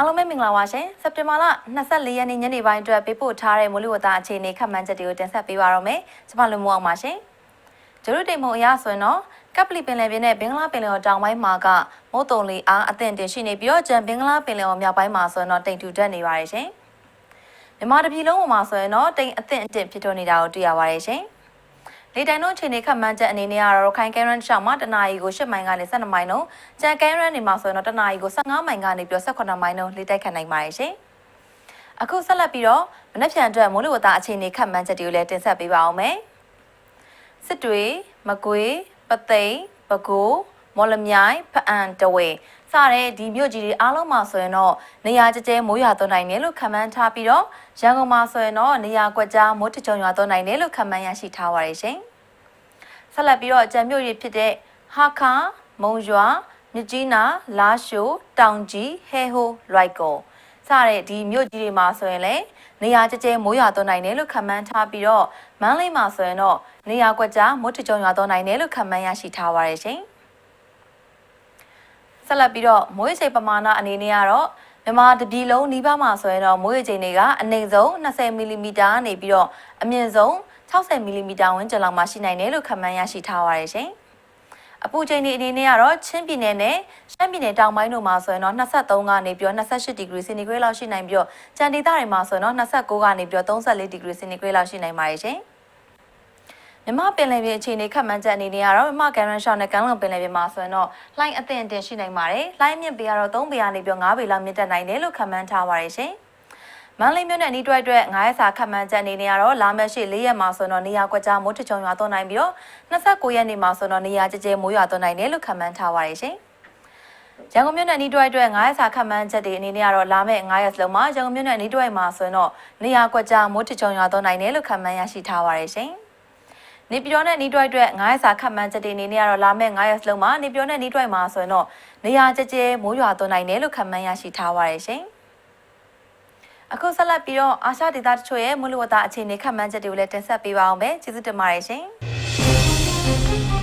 အားလုံးပဲမင်္ဂလာပါရှင်စက်တင်ဘာလ24ရက်နေ့ညနေပိုင်းအတွက်ပေးပို့ထားတဲ့မိုးလေဝသအခြေအနေခန့်မှန်းချက်တွေကိုတင်ဆက်ပေးပါရမယ်ကျွန်မလူမိုးအောင်ပါရှင်ကျတို့တိမ်မုံအရဆိုရင်တော့ကပလီပင်လယ်ပြင်နဲ့ဘင်္ဂလားပင်လယ်ော်တောင်ပိုင်းမှာကမိုးတုံလီအားအသင့်တင်ရှိနေပြီးတော့ကျန်ဘင်္ဂလားပင်လယ်ော်မြောက်ပိုင်းမှာဆိုရင်တော့တိမ်ထူတက်နေပါတယ်ရှင်မြန်မာတစ်ပြည်လုံးပေါ်မှာဆိုရင်တော့တိမ်အသင့်အတင့်ဖြစ်ထွန်းနေတာကိုတွေ့ရပါတယ်ရှင် လေတိုင်တို့ချိန်နေခန့်မှန်းချက်အနေနဲ့ကတော့ခိုင်ကဲရန်ရှောင်းမှာတနာရီကို10မိုင်ကနေ12မိုင်လုံးကြံကဲရန်နေမှာဆိုရင်တော့တနာရီကို15မိုင်ကနေပြီးတော့18မိုင်လုံးလေတိုက်ခတ်နိုင်ပါတယ်ရှင်။အခုဆက်လက်ပြီးတော့မနက်ဖြန်အတွက်မိုးလေဝသအခြေအနေခန့်မှန်းချက်တွေကိုလည်းတင်ဆက်ပေးပါအောင်မယ်။စစ်တွေမကွေးပသိမ်ပဲခူးမော်လမြိုင်ဖအံတဝေ စတဲ့ဒီမြို့ကြီးတွေအားလုံးမှာဆိုရင်တော့နေရာကျကျမိုးရွာသွန်းနိုင်တယ်လို့ခန့်မှန်းထားပြီးတော့ရန်ကုန်မှာဆိုရင်တော့နေရာကွက်ကြားမိုးထချုံရွာသွန်းနိုင်တယ်လို့ခန့်မှန်းရရှိထားပါတယ်ရှင်။ဆက်လက်ပြီးတော့ကြံမြို့တွေဖြစ်တဲ့ဟာခါမုံရွာမြကြီးနာလာရှိုတောင်ကြီးဟဲဟိုလွိုက်ကိုစတဲ့ဒီမြို့ကြီးတွေမှာဆိုရင်လည်းနေရာကျကျမိုးရွာသွန်းနိုင်တယ်လို့ခန့်မှန်းထားပြီးတော့မန်းလေးမှာဆိုရင်တော့နေရာကွက်ကြားမိုးထချုံရွာသွန်းနိုင်တယ်လို့ခန့်မှန်းရရှိထားပါတယ်ရှင်။ ဆက်လက်ပြီးတော့မိုးရေချိန်ပမာဏအနေနဲ့ကတော့မြန်မာတပြည်လုံးနီးပါးမှာဆိုရင်တော့မိုးရေချိန်တွေကအနည်းဆုံး20မီလီမီတာနေပြီးတော့အမြင့်ဆုံး60မီလီမီတာဝန်းကျင်လောက်မှရှိနိုင်တယ်လို့ခန့်မှန်းရရှိထားပါတယ်ရှင်။အပူချိန်တွေအနေနဲ့ကတော့ချင်းပြည်နယ်နဲ့ရှမ်းပြည်နယ်တောင်ပိုင်းတို့မှာဆိုရင်တော့23ကနေပြီးတော့28ဒီဂရီစင်တီဂရိတ်လောက်ရှိနိုင်ပြီးတော့ကြံဒေသတွေမှာဆိုရင်တော့29ကနေပြီးတော့34ဒီဂရီစင်တီဂရိတ်လောက်ရှိနိုင်ပါတယ်ရှင်။ မြမပင်လယ်ပြင်အခြေအနေခန့်မှန်းချက်အနေနဲ့ကတော့မြမကန်ရန်ရှောင်းနဲ့ကန်လုံပင်လယ်ပြင်မှာဆိုရင်တော့လှိုင်းအသင့်အတင်ရှိနိုင်ပါတယ်။လှိုင်းမြင့်ပေကတော့3ပေကနေပြီး9ပေလောက်မြင့်တက်နိုင်တယ်လို့ခန့်မှန်းထားပါတယ်ရှင်။မန္တလေးမြို့နယ်အနီးတွဲအတွက်9ရက်စာခန့်မှန်းချက်အနေနဲ့ကတော့လာမယ့်ရှိ4ရက်မှာဆိုတော့နေရာကွက်ကြားမိုးထချုံရွာသွန်းနိုင်ပြီးတော့29ရက်နေ့မှာဆိုတော့နေရာကျကျမိုးရွာသွန်းနိုင်တယ်လို့ခန့်မှန်းထားပါတယ်ရှင်။ရန်ကုန်မြို့နယ်အနီးတွဲအတွက်9ရက်စာခန့်မှန်းချက်တွေအနေနဲ့ကတော့လာမယ့်9ရက်စလုံးမှာရန်ကုန်မြို့နယ်အနီးတွဲမှာဆိုရင်တော့နေရာကွက်ကြားမိုးထချုံရွာသွန်းနိုင်တယ်လို့ခန့်မှန်းရရှိထားပါတယ်ရှင်။ နေပြည်တော်နဲ့နီးတွိုက်အတွက်9ရက်စာခတ်မှန်းချက်တွေအနေနဲ့ကတော့လာမယ့်9ရက်စလုံးမှာနေပြည်တော်နဲ့နီးတွိုက်မှာဆိုရင်တော့နေရာကျကျမိုးရွာသွန်းနိုင်တယ်လို့ခန့်မှန်းရရှိထားပါရရှင်။အခုဆက်လက်ပြီးတော့အာရှဒေသတချို့ရဲ့မိုးလေဝသအခြေအနေခန့်မှန်းချက်တွေကိုလည်းတင်ဆက်ပေးပါအောင်ပဲကျေးဇူးတင်ပါတယ်ရှင်။